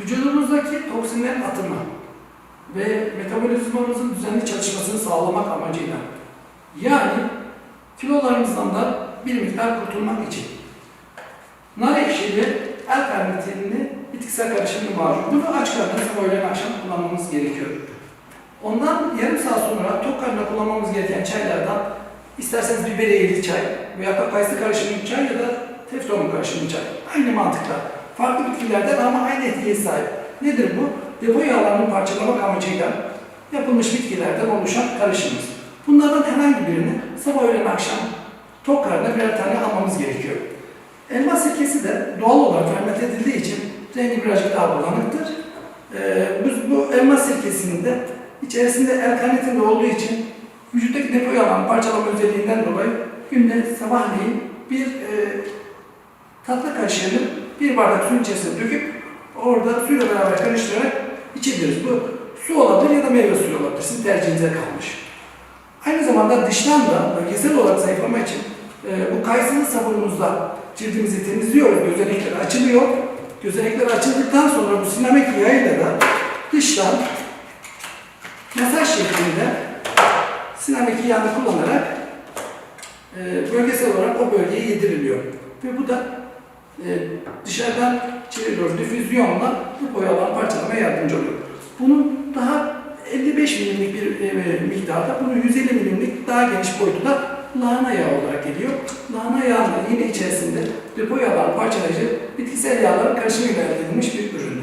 vücudumuzdaki toksinlerin atımı ve metabolizmamızın düzenli çalışmasını sağlamak amacıyla yani kilolarımızdan da bir miktar kurtulmak için nar ekşili el karnitini bitkisel karışımı var. Bunu aç karnına öğlen akşam kullanmamız gerekiyor. Ondan yarım saat sonra tok karnına kullanmamız gereken çaylardan isterseniz biberiyeli çay veya kayısı karışımlı çay ya da teflon karışımlı çay. Aynı mantıkla. Farklı bitkilerden ama aynı etkiye sahip. Nedir bu? Depo yağlarını parçalamak amacıyla yapılmış bitkilerden oluşan karışımız. Bunlardan herhangi birini sabah öğlen akşam tok karnına birer tane almamız gerekiyor. Elma sirkesi de doğal olarak fermente edildiği için rengi birazcık daha bulanıktır. Ee, biz bu elma sirkesinin de içerisinde L-karnitin de olduğu için vücuttaki depo yağlarını parçalama özelliğinden dolayı günde sabahleyin bir e, tatlı kaşığını bir bardak suyun içerisine döküp orada suyla beraber karıştırarak içebiliriz. Bu su olabilir ya da meyve suyu olabilir. Sizin tercihinize kalmış. Aynı zamanda dıştan da bölgesel olarak zayıflama için e, bu kayısılı sabunumuzla cildimizi temizliyoruz. Gözenekler açılıyor. Gözenekler açıldıktan sonra bu sinamik yağıyla da dıştan mesaj şeklinde sinamik yağını kullanarak e, bölgesel olarak o bölgeye yediriliyor. Ve bu da e, dışarıdan doğru difüzyonla bu boyalar parçalamaya yardımcı oluyor. Bunun daha 55 milimlik bir e, miktarda, bunun 150 milimlik daha geniş boyutu da lahana yağı olarak geliyor. Lahana yağı yine içerisinde depo yağlar parçalayıcı bitkisel yağların karışımıyla elde edilmiş bir ürün.